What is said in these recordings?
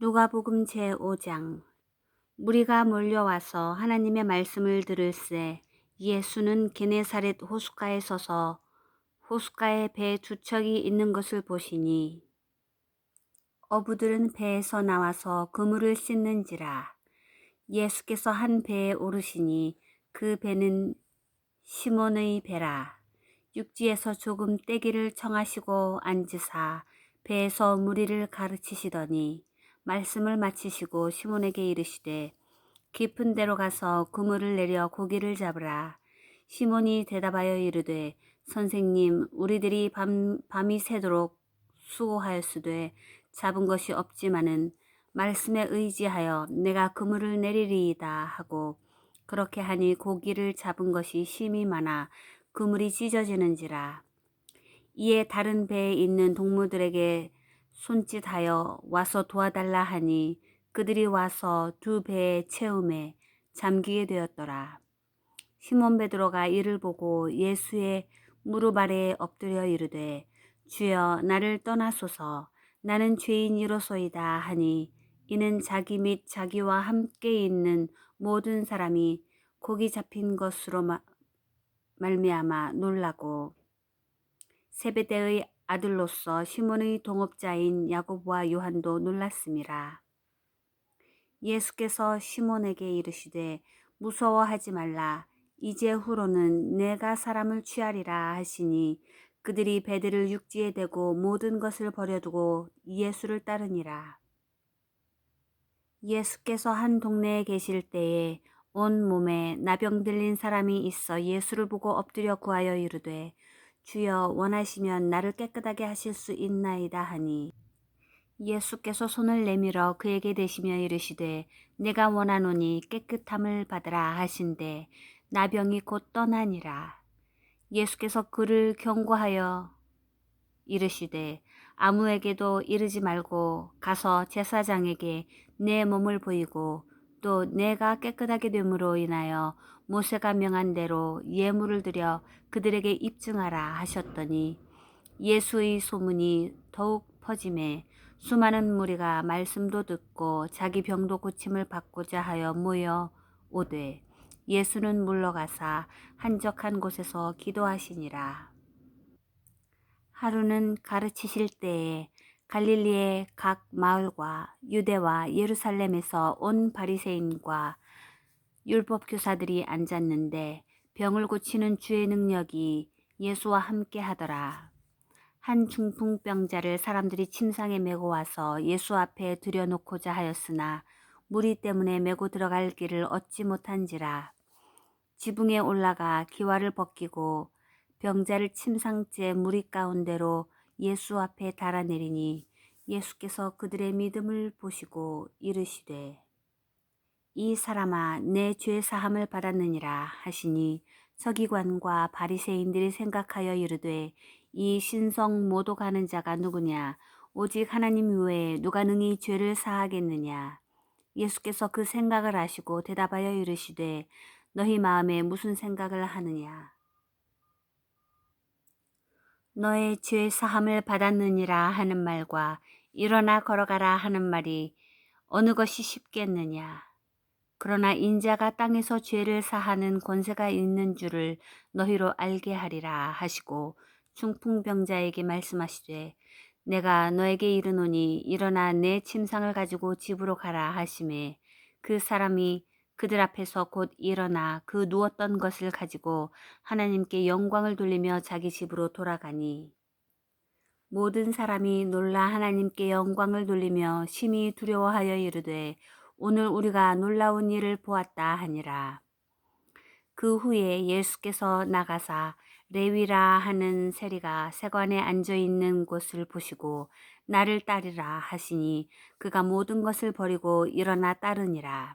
누가복음 제5장. 무리가 몰려와서 하나님의 말씀을 들을새 예수는 게네사렛 호숫가에 서서 호숫가에 배두 척이 있는 것을 보시니 어부들은 배에서 나와서 그물을 씻는지라. 예수께서 한 배에 오르시니 그 배는 시몬의 배라. 육지에서 조금 떼기를 청하시고 앉으사 배에서 무리를 가르치시더니 말씀을 마치시고 시몬에게 이르시되 깊은 데로 가서 그물을 내려 고기를 잡으라. 시몬이 대답하여 이르되 선생님 우리들이 밤, 밤이 새도록 수고하였으되 잡은 것이 없지만은 말씀에 의지하여 내가 그물을 내리리이다 하고 그렇게 하니 고기를 잡은 것이 심이 많아 그물이 찢어지는지라 이에 다른 배에 있는 동무들에게 손짓하여 와서 도와달라 하니 그들이 와서 두 배의 채움에 잠기게 되었더라. 시몬 베드로가 이를 보고 예수의 무릎 아래에 엎드려 이르되 주여 나를 떠나소서 나는 죄인이로소이다 하니 이는 자기 및 자기와 함께 있는 모든 사람이 고기 잡힌 것으로 말미암아 놀라고 세베대의 아들로서 시몬의 동업자인 야고보와 요한도 놀랐습니다. 예수께서 시몬에게 이르시되 무서워하지 말라 이제 후로는 내가 사람을 취하리라 하시니 그들이 배들을 육지에 대고 모든 것을 버려두고 예수를 따르니라. 예수께서 한 동네에 계실 때에 온 몸에 나병 들린 사람이 있어 예수를 보고 엎드려 구하여 이르되 주여 원하시면 나를 깨끗하게 하실 수 있나이다 하니. 예수께서 손을 내밀어 그에게 대시며 이르시되 내가 원하노니 깨끗함을 받으라 하신데 나병이 곧 떠나니라. 예수께서 그를 경고하여 이르시되 아무에게도 이르지 말고 가서 제사장에게 내 몸을 보이고 또 내가 깨끗하게 됨으로 인하여 모세가 명한 대로 예물을 드려 그들에게 입증하라 하셨더니 예수의 소문이 더욱 퍼짐에 수많은 무리가 말씀도 듣고 자기 병도 고침을 받고자 하여 모여 오되 예수는 물러가사 한적한 곳에서 기도하시니라. 하루는 가르치실 때에 갈릴리의 각 마을과 유대와 예루살렘에서 온 바리새인과 율법 교사들이 앉았는데 병을 고치는 주의 능력이 예수와 함께 하더라. 한 중풍병자를 사람들이 침상에 메고 와서 예수 앞에 들여놓고자 하였으나 무리 때문에 메고 들어갈 길을 얻지 못한지라. 지붕에 올라가 기와를 벗기고 병자를 침상째 무리 가운데로 예수 앞에 달아내리니 예수께서 그들의 믿음을 보시고 이르시되 이 사람아 내 죄 사함을 받았느니라 하시니 서기관과 바리새인들이 생각하여 이르되 이 신성 모독하는 자가 누구냐? 오직 하나님 외에 누가 능히 죄를 사하겠느냐? 예수께서 그 생각을 아시고 대답하여 이르시되 너희 마음에 무슨 생각을 하느냐 너의 죄 사함을 받았느니라 하는 말과 일어나 걸어가라 하는 말이 어느 것이 쉽겠느냐? 그러나 인자가 땅에서 죄를 사하는 권세가 있는 줄을 너희로 알게 하리라 하시고 중풍병자에게 말씀하시되 내가 너에게 이르노니 일어나 내 침상을 가지고 집으로 가라 하심에 그 사람이 그들 앞에서 곧 일어나 그 누웠던 것을 가지고 하나님께 영광을 돌리며 자기 집으로 돌아가니 모든 사람이 놀라 하나님께 영광을 돌리며 심히 두려워하여 이르되 오늘 우리가 놀라운 일을 보았다 하니라. 그 후에 예수께서 나가사 레위라 하는 세리가 세관에 앉아 있는 곳을 보시고 나를 따르라 하시니 그가 모든 것을 버리고 일어나 따르니라.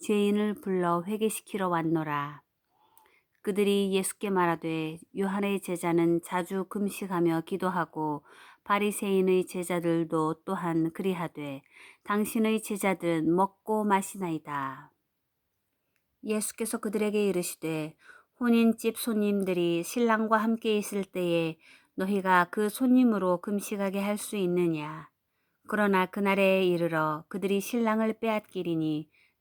죄인을 불러 회개시키러 왔노라. 그들이 예수께 말하되 요한의 제자는 자주 금식하며 기도하고 바리새인의 제자들도 또한 그리하되 당신의 제자들은 먹고 마시나이다. 예수께서 그들에게 이르시되 혼인집 손님들이 신랑과 함께 있을 때에 너희가 그 손님으로 금식하게 할 수 있느냐? 그러나 그날에 이르러 그들이 신랑을 빼앗기리니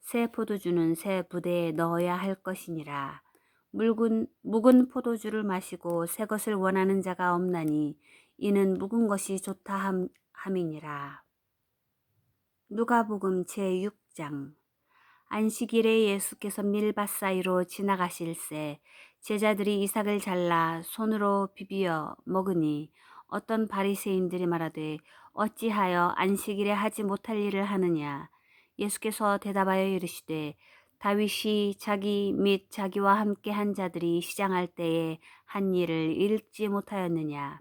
새 포도주는 새 부대에 넣어야 할 것이니라. 묽은, 묵은 포도주를 마시고 새 것을 원하는 자가 없나니 이는 묵은 것이 좋다 함, 함이니라. 누가복음 제6장 안식일에 예수께서 밀밭 사이로 지나가실새 제자들이 이삭을 잘라 손으로 비비어 먹으니 어떤 바리새인들이 말하되 어찌하여 안식일에 하지 못할 일을 하느냐 예수께서 대답하여 이르시되 다윗이 자기 및 자기와 함께 한 자들이 시장할 때에 한 일을 읽지 못하였느냐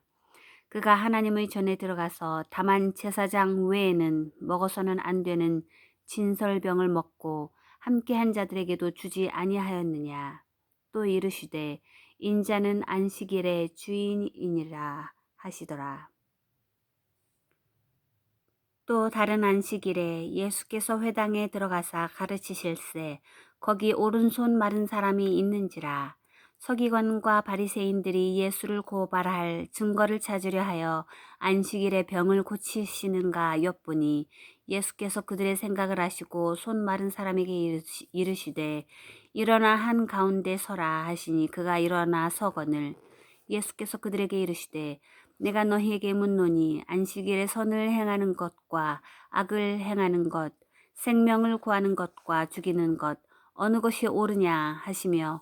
그가 하나님의 전에 들어가서 다만 제사장 외에는 먹어서는 안 되는 진설병을 먹고 함께 한 자들에게도 주지 아니하였느냐 또 이르시되 인자는 안식일의 주인이니라 하시더라. 또 다른 안식일에 예수께서 회당에 들어가사 가르치실세 거기 오른손 마른 사람이 있는지라 서기관과 바리새인들이 예수를 고발할 증거를 찾으려 하여 안식일에 병을 고치시는가 엿보니 예수께서 그들의 생각을 하시고 손 마른 사람에게 이르시되 일어나 한 가운데 서라 하시니 그가 일어나 서거늘. 예수께서 그들에게 이르시되 내가 너희에게 묻노니 안식일에 선을 행하는 것과 악을 행하는 것 생명을 구하는 것과 죽이는 것 어느 것이 옳으냐 하시며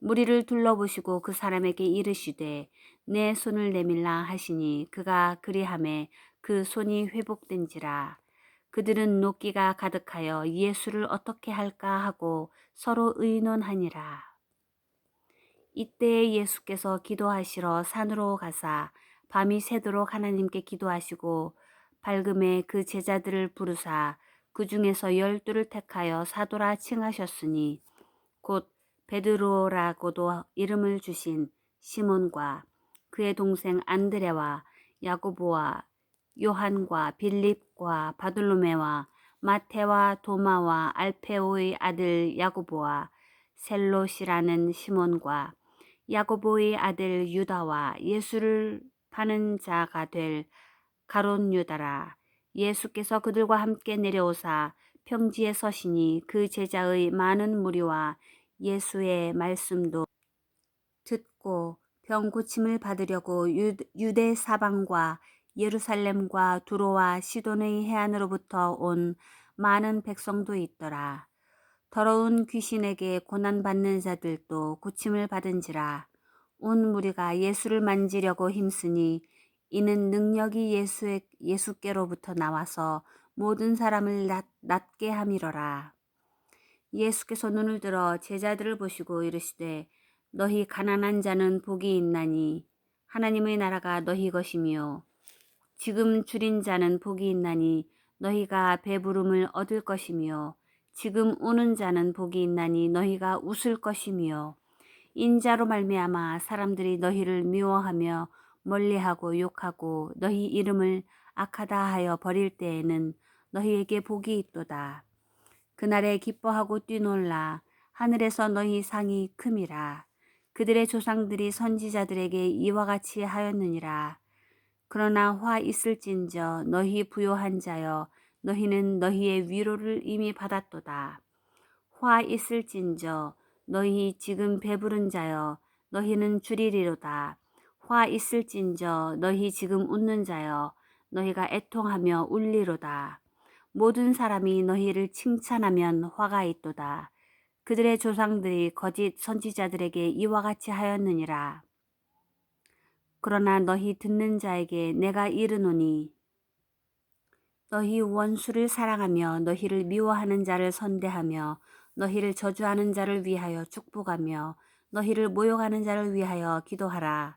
무리를 둘러보시고 그 사람에게 이르시되 내 손을 내밀라 하시니 그가 그리함에 그 손이 회복된지라 그들은 녹기가 가득하여 예수를 어떻게 할까 하고 서로 의논하니라. 이때 예수께서 기도하시러 산으로 가사 밤이 새도록 하나님께 기도하시고 밝음에 그 제자들을 부르사 그 중에서 열두를 택하여 사도라 칭하셨으니 곧 베드로라고도 이름을 주신 시몬과 그의 동생 안드레와 야고보와 요한과 빌립과 바돌로메와 마테와 도마와 알페오의 아들 야고보와 셀롯이라는 시몬과 야고보의 아들 유다와 예수를 파는 자가 될 가론 유다라 예수께서 그들과 함께 내려오사 평지에 서시니 그 제자의 많은 무리와 예수의 말씀도 듣고 병 고침을 받으려고 유대 사방과 예루살렘과 두로와 시돈의 해안으로부터 온 많은 백성도 있더라. 더러운 귀신에게 고난받는 자들도 고침을 받은지라 온 무리가 예수를 만지려고 힘쓰니 이는 능력이 예수의, 예수께로부터 나와서 모든 사람을 낫, 낫게 함이로라. 예수께서 눈을 들어 제자들을 보시고 이르시되 너희 가난한 자는 복이 있나니 하나님의 나라가 너희 것이며 지금 줄인 자는 복이 있나니 너희가 배부름을 얻을 것이며 지금 우는 자는 복이 있나니 너희가 웃을 것이며 인자로 말미암아 사람들이 너희를 미워하며 멀리하고 욕하고 너희 이름을 악하다 하여 버릴 때에는 너희에게 복이 있도다. 그날에 기뻐하고 뛰놀라 하늘에서 너희 상이 큼이라. 그들의 조상들이 선지자들에게 이와 같이 하였느니라. 그러나 화 있을진저 너희 부요한 자여 너희는 너희의 위로를 이미 받았도다. 화 있을진저 너희 지금 배부른 자여 너희는 줄이리로다. 화 있을진저 너희 지금 웃는 자여 너희가 애통하며 울리로다. 모든 사람이 너희를 칭찬하면 화가 있도다. 그들의 조상들이 거짓 선지자들에게 이와 같이 하였느니라. 그러나 너희 듣는 자에게 내가 이르노니 너희 원수를 사랑하며 너희를 미워하는 자를 선대하며 너희를 저주하는 자를 위하여 축복하며 너희를 모욕하는 자를 위하여 기도하라.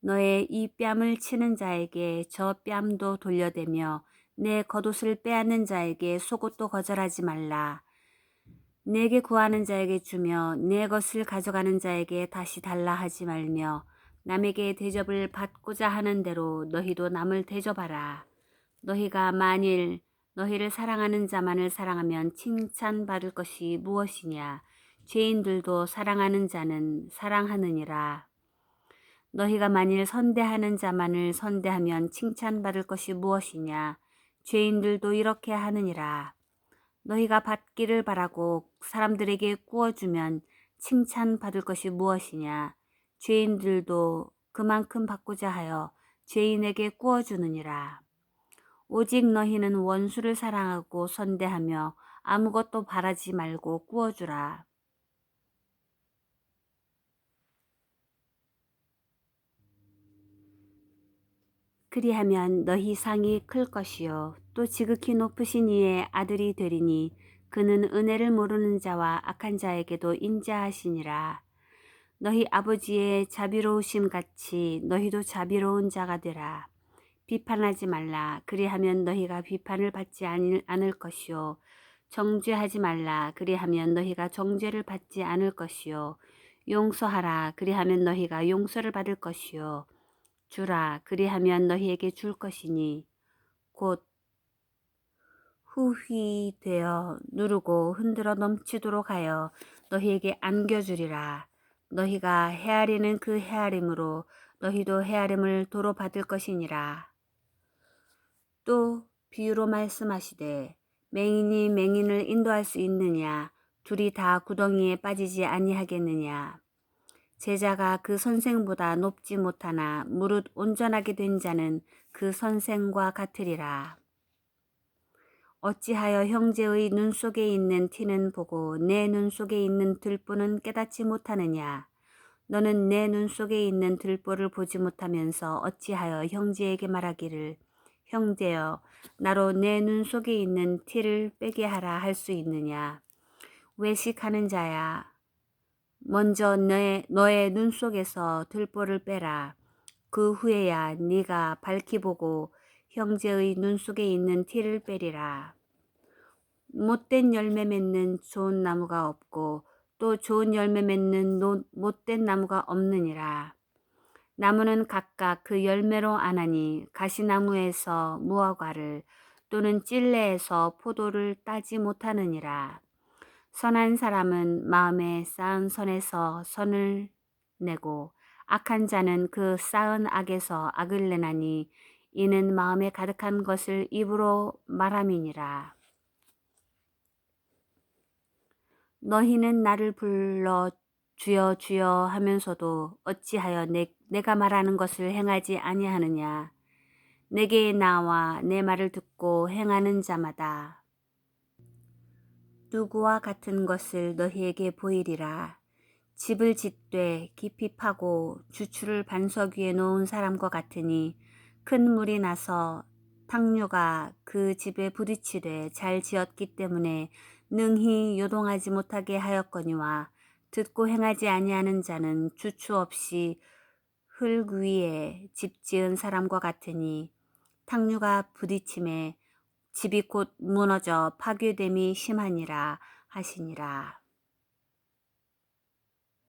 너의 이 뺨을 치는 자에게 저 뺨도 돌려대며 내 겉옷을 빼앗는 자에게 속옷도 거절하지 말라. 내게 구하는 자에게 주며 내 것을 가져가는 자에게 다시 달라 하지 말며 남에게 대접을 받고자 하는 대로 너희도 남을 대접하라. 너희가 만일 너희를 사랑하는 자만을 사랑하면 칭찬받을 것이 무엇이냐? 죄인들도 사랑하는 자는 사랑하느니라. 너희가 만일 선대하는 자만을 선대하면 칭찬받을 것이 무엇이냐? 죄인들도 이렇게 하느니라. 너희가 받기를 바라고 사람들에게 구워주면 칭찬받을 것이 무엇이냐? 죄인들도 그만큼 받고자 하여 죄인에게 구워주느니라. 오직 너희는 원수를 사랑하고 선대하며 아무것도 바라지 말고 구워주라. 그리하면 너희 상이 클 것이요 또 지극히 높으신 이의 아들이 되리니 그는 은혜를 모르는 자와 악한 자에게도 인자하시니라. 너희 아버지의 자비로우심 같이 너희도 자비로운 자가 되라. 비판하지 말라. 그리하면 너희가 비판을 받지 않을 것이요. 정죄하지 말라. 그리하면 너희가 정죄를 받지 않을 것이요. 용서하라. 그리하면 너희가 용서를 받을 것이요. 주라. 그리하면 너희에게 줄 것이니 곧 후휘 되어 누르고 흔들어 넘치도록 하여 너희에게 안겨주리라. 너희가 헤아리는 그 헤아림으로 너희도 헤아림을 도로 받을 것이니라. 또 비유로 말씀하시되 맹인이 맹인을 인도할 수 있느냐 둘이 다 구덩이에 빠지지 아니하겠느냐 제자가 그 선생보다 높지 못하나 무릇 온전하게 된 자는 그 선생과 같으리라. 어찌하여 형제의 눈 속에 있는 티는 보고 내 눈 속에 있는 들보는 깨닫지 못하느냐? 너는 내 눈 속에 있는 들보를 보지 못하면서 어찌하여 형제에게 말하기를 형제여 나로 내 눈 속에 있는 티를 빼게 하라 할 수 있느냐? 외식하는 자야 먼저 내, 너의 눈 속에서 들보를 빼라. 그 후에야 네가 밝히 보고 형제의 눈 속에 있는 티를 빼리라. 못된 열매 맺는 좋은 나무가 없고 또 좋은 열매 맺는 못된 나무가 없느니라. 나무는 각각 그 열매로 아나니 가시나무에서 무화과를 또는 찔레에서 포도를 따지 못하느니라. 선한 사람은 마음에 쌓은 선에서 선을 내고 악한 자는 그 쌓은 악에서 악을 내나니 이는 마음에 가득한 것을 입으로 말함이니라. 너희는 나를 불러 주여 주여 하면서도 어찌하여 내, 내가 말하는 것을 행하지 아니하느냐. 내게 나와 내 말을 듣고 행하는 자마다 누구와 같은 것을 너희에게 보이리라. 집을 짓되 깊이 파고 주추를 반석 위에 놓은 사람과 같으니 큰 물이 나서 탕류가 그 집에 부딪히되 잘 지었기 때문에 능히 요동하지 못하게 하였거니와 듣고 행하지 아니하는 자는 주추 없이 흙 위에 집 지은 사람과 같으니 탕류가 부딪힘에 집이 곧 무너져 파괴됨이 심하니라 하시니라.